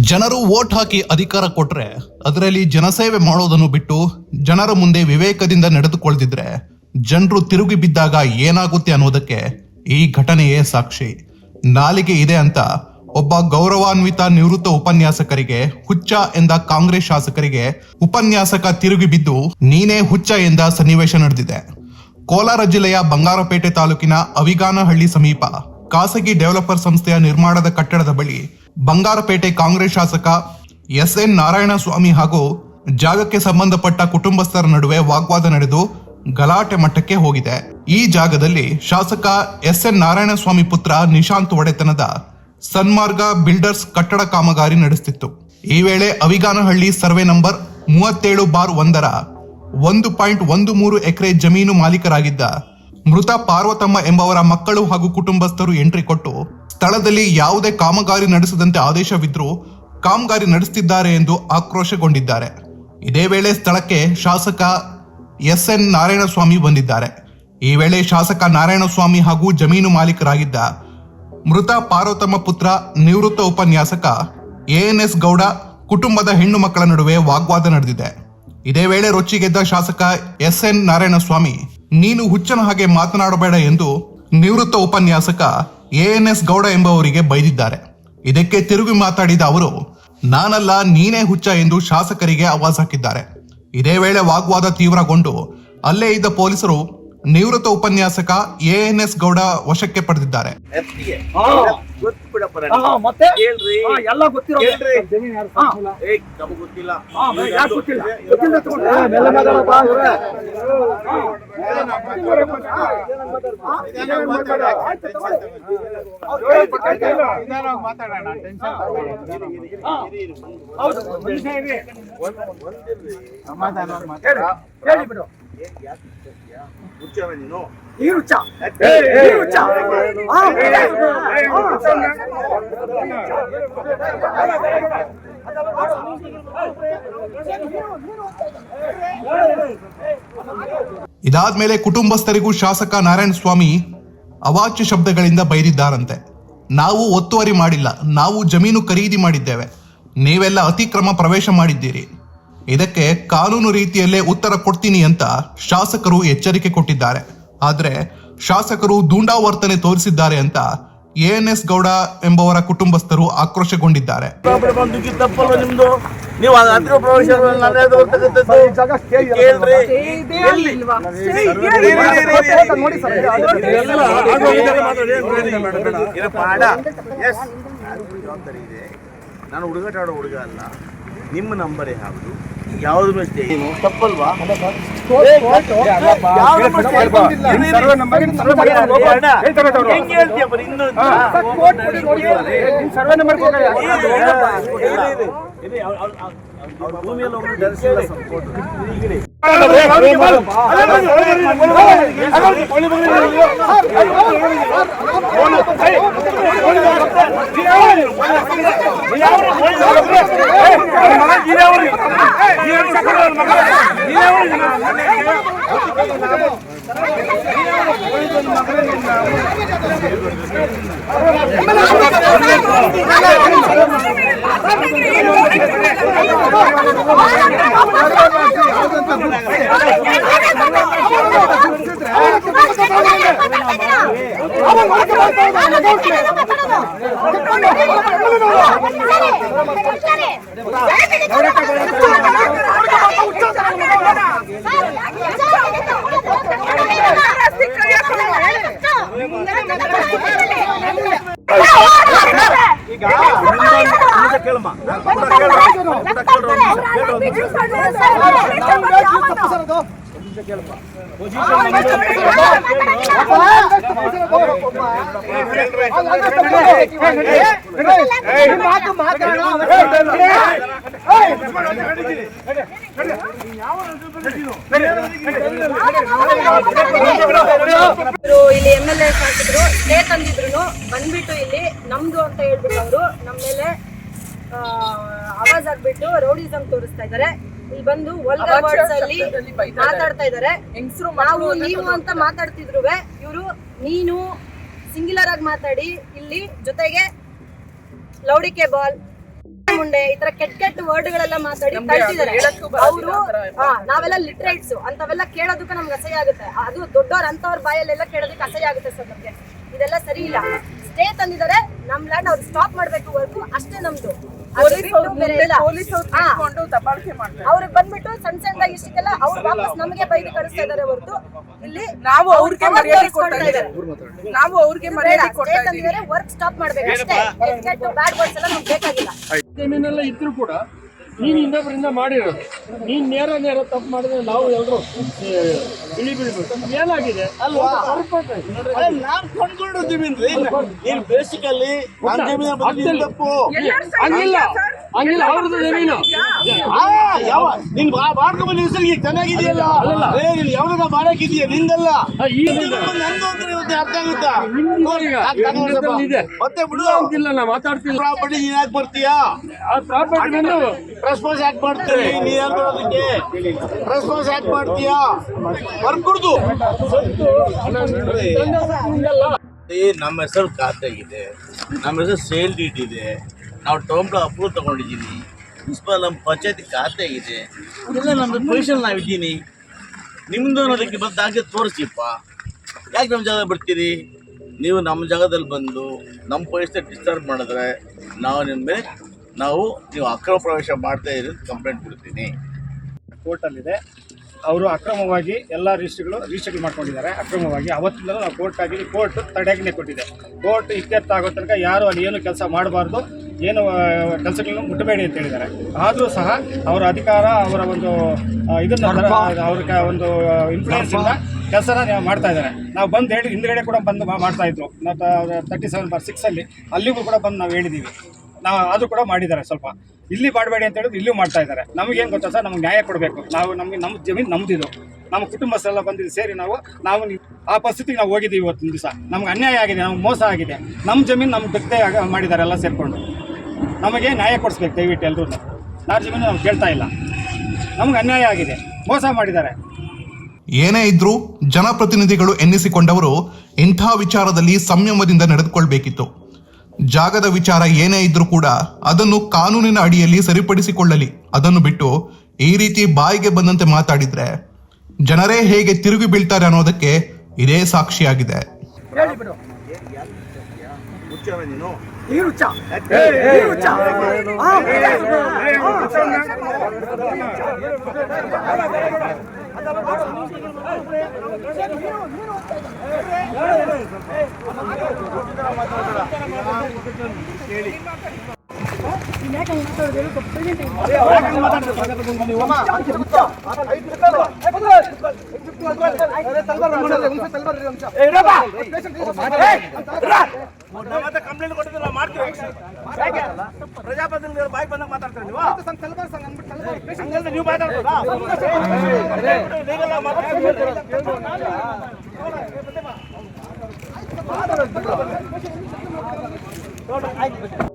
ಜನರು ವೋಟ್ ಹಾಕಿ ಅಧಿಕಾರ ಕೊಟ್ರೆ ಅದರಲ್ಲಿ ಜನಸೇವೆ ಮಾಡೋದನ್ನು ಬಿಟ್ಟು ಜನರ ಮುಂದೆ ವಿವೇಕದಿಂದ ನಡೆದುಕೊಳ್ತಿದ್ರೆ ಜನರು ತಿರುಗಿ ಬಿದ್ದಾಗ ಏನಾಗುತ್ತೆ ಅನ್ನೋದಕ್ಕೆ ಈ ಘಟನೆಯೇ ಸಾಕ್ಷಿ. ನಾಲಿಗೆ ಇದೆ ಅಂತ ಒಬ್ಬ ಗೌರವಾನ್ವಿತ ನಿವೃತ್ತ ಉಪನ್ಯಾಸಕರಿಗೆ ಹುಚ್ಚ ಎಂದ ಕಾಂಗ್ರೆಸ್ ಶಾಸಕರಿಗೆ ಉಪನ್ಯಾಸಕ ತಿರುಗಿ ಬಿದ್ದು ನೀನೇ ಹುಚ್ಚ ಎಂದ ಸನ್ನಿವೇಶ ನಡೆದಿದೆ. ಕೋಲಾರ ಜಿಲ್ಲೆಯ ಬಂಗಾರಪೇಟೆ ತಾಲೂಕಿನ ಅವಿಗಾನಹಳ್ಳಿ ಸಮೀಪ ಖಾಸಗಿ ಡೆವಲಪರ್ ಸಂಸ್ಥೆಯ ನಿರ್ಮಾಣದ ಕಟ್ಟಡದ ಬಳಿ ಬಂಗಾರಪೇಟೆ ಕಾಂಗ್ರೆಸ್ ಶಾಸಕ ಎಸ್ ಎನ್ ನಾರಾಯಣಸ್ವಾಮಿ ಹಾಗೂ ಜಾಗಕ್ಕೆ ಸಂಬಂಧಪಟ್ಟ ಕುಟುಂಬಸ್ಥರ ನಡುವೆ ವಾಗ್ವಾದ ನಡೆದು ಗಲಾಟೆ ಮಟ್ಟಕ್ಕೆ ಹೋಗಿದೆ. ಈ ಜಾಗದಲ್ಲಿ ಶಾಸಕ ಎಸ್ ಎನ್ ನಾರಾಯಣಸ್ವಾಮಿ ಪುತ್ರ ನಿಶಾಂತ್ ಒಡೆತನದ ಸನ್ಮಾರ್ಗ ಬಿಲ್ಡರ್ಸ್ ಕಟ್ಟಡ ಕಾಮಗಾರಿ ನಡೆಸುತ್ತಿತ್ತು ಈ ವೇಳೆ ಅವಿಗಾನಹಳ್ಳಿ ಸರ್ವೆ ನಂಬರ್ ಮೂವತ್ತೇಳು ಬಾರ್ ಒಂದರ ಒಂದು ಪಾಯಿಂಟ್ ಒಂದು ಮೂರು ಎಕರೆ ಜಮೀನು ಮಾಲೀಕರಾಗಿದ್ದ ಮೃತ ಪಾರ್ವತಮ್ಮ ಎಂಬವರ ಮಕ್ಕಳು ಹಾಗೂ ಕುಟುಂಬಸ್ಥರು ಎಂಟ್ರಿ ಕೊಟ್ಟು ಸ್ಥಳದಲ್ಲಿ ಯಾವುದೇ ಕಾಮಗಾರಿ ನಡೆಸದಂತೆ ಆದೇಶವಿದ್ದರೂ ಕಾಮಗಾರಿ ನಡೆಸುತ್ತಿದ್ದಾರೆ ಎಂದು ಆಕ್ರೋಶಗೊಂಡಿದ್ದಾರೆ. ಇದೇ ವೇಳೆ ಸ್ಥಳಕ್ಕೆ ಶಾಸಕ ಎಸ್ ಎನ್ ನಾರಾಯಣಸ್ವಾಮಿ ಬಂದಿದ್ದಾರೆ. ಈ ವೇಳೆ ಶಾಸಕ ನಾರಾಯಣಸ್ವಾಮಿ ಹಾಗೂ ಜಮೀನು ಮಾಲೀಕರಾಗಿದ್ದ ಮೃತ ಪಾರ್ವತಮ್ಮ ಪುತ್ರ ನಿವೃತ್ತ ಉಪನ್ಯಾಸಕ ಎಎನ್ಎಸ್ ಗೌಡ ಕುಟುಂಬದ ಹೆಣ್ಣು ಮಕ್ಕಳ ನಡುವೆ ವಾಗ್ವಾದ ನಡೆದಿದೆ. ಇದೇ ವೇಳೆ ರೊಚ್ಚಿಗೆದ್ದ ಶಾಸಕ ಎಸ್ ಎನ್ ನಾರಾಯಣಸ್ವಾಮಿ ನೀನು ಹುಚ್ಚನ ಹಾಗೆ ಮಾತನಾಡಬೇಡ ಎಂದು ನಿವೃತ್ತ ಉಪನ್ಯಾಸಕ ಎನ್ ಎಸ್ ಗೌಡ ಎಂಬುವರಿಗೆ ಬೈದಿದ್ದಾರೆ. ಇದಕ್ಕೆ ತಿರುಗಿ ಮಾತಾಡಿದ ಅವರು, ನಾನಲ್ಲ, ನೀನೇ ಹುಚ್ಚ ಎಂದು ಶಾಸಕರಿಗೆ ಆವಾಜ್ ಹಾಕಿದ್ದಾರೆ. ಇದೇ ವೇಳೆ ವಾಗ್ವಾದ ತೀವ್ರಗೊಂಡು ಅಲ್ಲೇ ಇದ್ದ ಪೊಲೀಸರು ನಿವೃತ್ತ ಉಪನ್ಯಾಸಕ ಎಎನ್ಎಸ್ ಗೌಡ ವಶಕ್ಕೆ ಪಡೆದಿದ್ದಾರೆ. ಹಾ. ಮತ್ತೆ ಹಾ, ಎಲ್ಲ ಗೊತ್ತಿರೋ ಕೇಳ್ರಿ. ಗೊತ್ತಿಲ್ಲ ಹಾ, ಯಾಕ್ ಗೊತ್ತಿಲ್ಲ ಗೊತ್ತಿಲ್ಲ ತಗೊಂಡು. ಏ, ಮೆಲ್ಲ ಮಾತಾಡಪ್ಪ, ಇವ್ರೆ. ಹಾ. ಹಾ. ಹೌದು, ಒಂದ್ ನಿಮಿಷ ಇರಿ. ಹೇಳಿ, ಬಿಡು ನೀನು ಈ ಹುಚ್ಚ ಈ ಹುಚ್ಚ ಹಾ, ಇದಾದ್ಮೇಲೆ ಕುಟುಂಬಸ್ಥರಿಗೂ ಶಾಸಕ ನಾರಾಯಣ ಸ್ವಾಮಿ ಅವಾಚ್ಯ ಶಬ್ದಗಳಿಂದ ಬೈದಿದ್ದಾರಂತೆ ನಾವು ಒತ್ತುವರಿ ಮಾಡಿಲ್ಲ ನಾವು ಜಮೀನು ಖರೀದಿ ಮಾಡಿದ್ದೇವೆ ನೀವೆಲ್ಲ ಅತಿಕ್ರಮ ಪ್ರವೇಶ ಮಾಡಿದ್ದೀರಿ ಇದಕ್ಕೆ ಕಾನೂನು ರೀತಿಯಲ್ಲೇ ಉತ್ತರ ಕೊಡ್ತೀನಿ ಅಂತ ಶಾಸಕರು ಎಚ್ಚರಿಕೆ ಕೊಟ್ಟಿದ್ದಾರೆ ಆದ್ರೆ ಶಾಸಕರು ದೂಂಡಾವರ್ತನೆ ತೋರಿಸಿದ್ದಾರೆ ಅಂತ ಎಎನ್ಎಸ್ ಗೌಡ ಎಂಬವರ ಕುಟುಂಬಸ್ಥರು ಆಕ್ರೋಶಗೊಂಡಿದ್ದಾರೆ ನೀವು ಎಸ್ ನಾನು ಹುಡುಗಾಟ ಆಡೋ ಹುಡುಗ ಅಲ್ಲ ನಿಮ್ಮ ನಂಬರೇ ಯಾವುದು ಯಾವ್ದು ಮಿಸ್ಟೇಕ್ ಏನು ತಪ್ಪಲ್ವಾ ಯಾವ್ದು mistake ಬಂದಿಲ್ಲ? ನಿಮ್ ಸರ್ವೆ ನಂಬರ್ ನಿಮ್ ಸರ್ವೆ ನಂಬರ್ ಏ, ಅಣ್ಣ, ಹೇಳ್ತಾರೆ ಅವ್ರು. ಹೆಂಗ್ ಹೇಳ್ತೀಯಪ್ಪ ನೀನು? ಸರ್, ಕೋರ್ಟ್ ಬಿಡಿ ನೋಡಿ ಸರ್. ನಿಮ್ ಸರ್ವೆ ನಂಬರ್ ಕೊಡಿ. ಇರಿ, ಇರಪ್ಪ, ಇರಿ, ಇರಿ. ಇರಿ, ಅವ್ರ್- ಅವ್ರ್- ಅವ್ರ್- ಅವ್ರ್ ಭೂಮಿಯಲ್ಲಿ ಒಬ್ರು ಧರಿಸಿಲ್ಲ support. ಇರಿ, ಇರಿ. ಈಗ ನಿಮ್ಮಿಂದ ಕೇಳಮ್ಮ. ನಾನು ಕೂಡ ಕೇಳು. ನಾನು ಕೂಡ ಕೇಳು. ಒಂದು ನಿಮಿಷ ಕೇಳು. ಮಾತು ಮಾತಾಡೋ ಇವ್ರು ಇಲ್ಲಿ ಎಂ ಎಲ್ ಎ ಹಾಕಿದ್ರು ಸ್ಟೇ ತಂದಿದ್ರು ಬಂದ್ಬಿಟ್ಟು ಇಲ್ಲಿ ನಮ್ದು ಅಂತ ಹೇಳ್ಬಿಟ್ಟು ಅವರು ನಮ್ಮ ಮೇಲೆ ಆವಾಜ್ ಆಗ್ಬಿಟ್ಟು ರೌಡಿಸಮ್ ತೋರಿಸ್ತಾ ಇದಾರೆ. ಇಲ್ಲಿ ಬಂದು ವಲ್ಗರ್ ವರ್ಡ್ಸ್ ಅಲ್ಲಿ ಮಾತಾಡ್ತಾ ಇದಾರೆ ನಾವು ನೀವು ಅಂತ ಮಾತಾಡ್ತಿದ್ರು ಇವರು ನೀನು ಸಿಂಗ್ಯುಲರ್ ಆಗಿ ಮಾತಾಡಿ ಇಲ್ಲಿ ಜೊತೆಗೆ ಲೌಡಿಕೆ ಬಾಲ್ ಮುಂಡೆ ಈ ತರ ಕೆಟ್ಟ ಕೆಟ್ಟ ವರ್ಡ್ಗಳೆಲ್ಲ ಮಾತಾಡಿ ಕಳ್ಸಿದ್ದಾರೆ. ಅವರು ನಾವೆಲ್ಲ ಲಿಟ್ರೇಟ್ಸ್ ಅಂತವೆಲ್ಲ ಕೇಳೋದಕ್ಕೆ ನಮ್ಗೆ ಅಸಹ್ಯ ಆಗುತ್ತೆ. ಅದು ದೊಡ್ಡವ್ರ ಅಂತವ್ರ ಬಾಯಲ್ಲೆಲ್ಲ ಕೇಳೋದಕ್ಕೆ ಅಸಹ್ಯ ಆಗುತ್ತೆ ಸರ್ ನಮ್ಗೆ. ಇದೆಲ್ಲ ಸರಿ ಇಲ್ಲ. ಸ್ಟೇ ತಂದಿದ್ದಾರೆ. ನಮ್ ಲ್ಯಾಂಡ್ ಅವ್ರು ಸ್ಟಾಪ್ ಮಾಡ್ಬೇಕು ವರ್ಕು ಅಷ್ಟೇ ನಮ್ದು. ಅವ್ರಿಗೆ ಬಂದ್ಬಿಟ್ಟು ಸಣ್ಣ ಸಣ್ಣದಾಗಿ ಇಷ್ಟಕ್ಕೆಲ್ಲ ಅವ್ರು ವಾಪಸ್ ನಮಗೆ ಬೈದು ಕಳಿಸ್ತಾ ಇದಾರೆ ಹೊರತು. ಇಲ್ಲಿ ನಾವು ಅವ್ರಿಗೆ ಅವ್ರು ಮರ್ಯಾದೆ ಕೊಡ್ತಾ ಇದ್ದಾರೆ. ನಾವು ಅವ್ರಿಗೆ ಮರ್ಯಾದೆ ಕೊಡ್ತಾ ವರ್ಕ್ ಸ್ಟಾಪ್ ಮಾಡ್ಬೇಕು ಅಷ್ಟೇ. ಬ್ಯಾಡ್ ವರ್ಡ್ಸ್ ಎಲ್ಲ ನಮ್ಗೆ ಬೇಕಾಗಿಲ್ಲ. ಇದ್ರು ಕೂಡ ನೀನು ಇನ್ನೊಬ್ಬರಿಂದ ಮಾಡಿರೋದು ನೀನ್ ನೇರ ನೇರ ತಪ್ಪು ಮಾಡಿದ್ರೆ ನಾವು ಎಲ್ಲರೂ ಬಿಳಿ ಬೀಳ್ಬೇಕು ಏನಾಗಿದೆ? ಅಲ್ವಾ? ನಾನ್ ಕೊಂಡ್ಕೊಂಡು ಜಮೀನ್ರಿ ನೀನ್ ಬೇಸಿಕಲ್ಲಿ ತಪ್ಪು. ಹಂಗಿಲ್ಲ. ಹಂಗಿಲ್ಲ ಅವ್ರದ್ದು ಜಮೀನು. ಯಾವ ನೀನ್ ಚೆನ್ನಾಗಿದೆಯಲ್ಲ ಏ ನೀನ್ ಯಾವ್ದಾಗ ಮಾಡಕ್ಕಿದೀಯ ನಿಂದಲ್ಲ. ನಿಂದು ಇವತ್ತು ಅರ್ಥ ಆಗುತ್ತಾ? ಇದೆ. ಮತ್ತೆ ಬಿಡು. ಅಂತಿಲ್ಲ ನಾ ಮಾತಾಡ್ತಿಲ್ಲ ಪ್ರಾಪರ್ಟಿ ನೀನ್ ಯಾಕೆ ಬರ್ತೀಯಾ? ಆ ಪ್ರಾಪರ್ಟಿ ಬಂದು ರೆಸ್ಪಾನ್ಸ್ ಯಾಕೆ ಮಾಡ್ತೀರಿ? ನೀನ್ ಯಾಕೆ ಬರೋದಕ್ಕೆ? ರೆಸ್ಪಾನ್ಸ್ ಯಾಕೆ ಮಾಡ್ತೀಯಾ? ಬರ್ಕುಡ್ದು. ಏ ನಮ್ಮ ಹೆಸರು ಖಾತೆಗಿದೆ. ನಮ್ಮ ಹೆಸರು ಸೇಲ್ ಡೀಟ್ ಇದೆ. ನಾವು ಟರ್ಮ್ ಅಪ್ರೂವ್ ತಗೊಂಡಿದ್ದೀನಿ. ಮುನ್ಸಿಪಲ್ ನಮ್ಮ ಪಂಚಾಯತಿ ಖಾತೆ ಇದೆ. ಇದೆಲ್ಲ ನಮ್ಮದು ಪೊಸಿಷನ್ ನಾವಿದ್ದೀನಿ. ನಿಮ್ಮದು ಅನ್ನೋದಕ್ಕೆ ಬಂದು ದಾಖಲೆ ತೋರಿಸಿಪ್ಪ ಯಾಕೆ ನಮ್ಮ ಜಾಗ ಬರ್ತೀರಿ ನೀವು ನಮ್ಮ ಜಾಗದಲ್ಲಿ ಬಂದು ನಮ್ಮ ಪೊಲೀಸ್ ಡಿಸ್ಟರ್ಬ್ ಮಾಡಿದ್ರೆ ನಾವು ನಿಮ್ಮ ಮೇಲೆ ನಾವು ನೀವು ಅಕ್ರಮ ಪ್ರವೇಶ ಮಾಡ್ತಾ ಇರೋದು ಕಂಪ್ಲೇಂಟ್ ಕೊಡ್ತೀನಿ. ಕೋರ್ಟಲ್ಲಿದೆ ಅವರು ಅಕ್ರಮವಾಗಿ ಎಲ್ಲ ರಿಜಿಸ್ಟ್ರಿಗಳು ರಿಜಿಸ್ಟ್ರಿ ಮಾಡ್ಕೊಂಡಿದ್ದಾರೆ. ಅಕ್ರಮವಾಗಿ ಅವತ್ತಿಂದಲೂ ನಾವು ಕೋರ್ಟ್ ಆಗಿ ಕೋರ್ಟ್ ತಡೆಯಾಜ್ಞೆ ಕೊಟ್ಟಿದೆ. ಕೋರ್ಟ್ ಇತ್ಯರ್ಥ ಆಗೋ ತನಕ ಯಾರು ಅಲ್ಲಿ ಏನು ಕೆಲಸ ಮಾಡಬಾರ್ದು ಏನು ಕೆಲಸಗಳನ್ನು ಮುಟ್ಟಬೇಡಿ ಅಂತ ಹೇಳಿದ್ದಾರೆ. ಆದರೂ ಸಹ ಅವರ ಅಧಿಕಾರ ಅವರ ಒಂದು ಇದನ್ನು ಅವ್ರ ಒಂದು ಇನ್ಫ್ಲೂಯೆನ್ಸ್ ಇಂದ ಕೆಲಸನ ಮಾಡ್ತಾ ಇದ್ದಾರೆ. ನಾವು ಬಂದು ಹೇಳಿ ಹಿಂದ್ಗಡೆ ಕೂಡ ಬಂದು ಮಾಡ್ತಾ ಇದ್ರು. ತರ್ಟಿ ಸೆವೆನ್ ಬಾರ್ ಸಿಕ್ಸಲ್ಲಿ ಅಲ್ಲಿಗೂ ಕೂಡ ಬಂದು ನಾವು ಹೇಳಿದ್ದೀವಿ ನಾವು ಆದರೂ ಕೂಡ ಮಾಡಿದ್ದಾರೆ ಸ್ವಲ್ಪ. ಇಲ್ಲಿ ಮಾಡಬೇಡಿ ಅಂತ ಹೇಳಿದ್ರು ಇಲ್ಲೂ ಮಾಡ್ತಾ ಇದ್ದಾರೆ. ನಮಗೇನು ಗೊತ್ತಾ ಸರ್? ನಮ್ಗೆ ನ್ಯಾಯ ಕೊಡಬೇಕು. ನಾವು ನಮಗೆ ನಮ್ಮ ಜಮೀನು ನಮ್ದಿದು. ನಮ್ಮ ಕುಟುಂಬಸ್ಥರೆಲ್ಲ ಬಂದಿದ್ದು ಸೇರಿ ನಾವು ನಾವು ಆ ಪರಿಸ್ಥಿತಿಗೆ ನಾವು ಹೋಗಿದ್ದೀವಿ ಇವತ್ತಿನ ದಿವಸ. ನಮ್ಗೆ ಅನ್ಯಾಯ ಆಗಿದೆ ನಮ್ಗೆ ಮೋಸ ಆಗಿದೆ. ನಮ್ಮ ಜಮೀನು ನಮ್ಗೆ ಆಗ ಮಾಡಿದ್ದಾರೆ ಎಲ್ಲ ಸೇರಿಕೊಂಡು. ನಮಗೆ ನ್ಯಾಯ ಕೊಡಿಸ್ಬೇಕು ದಯವಿಟ್ಟು ಎಲ್ಲರೂ ಯಾರ ಜಮೀನು ನಾವು ಕೇಳ್ತಾ ಇಲ್ಲ. ನಮ್ಗೆ ಅನ್ಯಾಯ ಆಗಿದೆ. ಮೋಸ ಮಾಡಿದ್ದಾರೆ. ಏನೇ ಇದ್ರೂ ಜನಪ್ರತಿನಿಧಿಗಳು ಎನ್ನಿಸಿಕೊಂಡವರು ಇಂಥ ವಿಚಾರದಲ್ಲಿ ಸಂಯಮದಿಂದ ನಡೆದುಕೊಳ್ಬೇಕಿತ್ತು. ಜಾಗದ ವಿಚಾರ ಏನೇ ಇದ್ರೂ ಕೂಡ ಅದನ್ನು ಕಾನೂನಿನ ಅಡಿಯಲ್ಲಿ ಸರಿಪಡಿಸಿಕೊಳ್ಳಲಿ. ಅದನ್ನು ಬಿಟ್ಟು ಈ ರೀತಿ ಬಾಯಿಗೆ ಬಂದಂತೆ ಮಾತಾಡಿದ್ರೆ ಜನರೇ ಹೇಗೆ ತಿರುಗಿ ಬೀಳ್ತಾರೆ ಅನ್ನೋದಕ್ಕೆ ಇದೇ ಸಾಕ್ಷಿಯಾಗಿದೆ. ಮುಚ್ಚವ ನೀನು ಮತ್ತೆ ಪ್ರಜಾಪ್ರತಿನಿಧಿಗಳು ಬಾಯಿ ಬಂದಾಗ ಮಾತಾಡ್ತಾರೆ ನೀವು ಹಂಗಂದ್ರೆ ನೀವು ಮಾತಾಡ್ಬೋದಾ ಮಾತಾಡ್ತೀವಿ.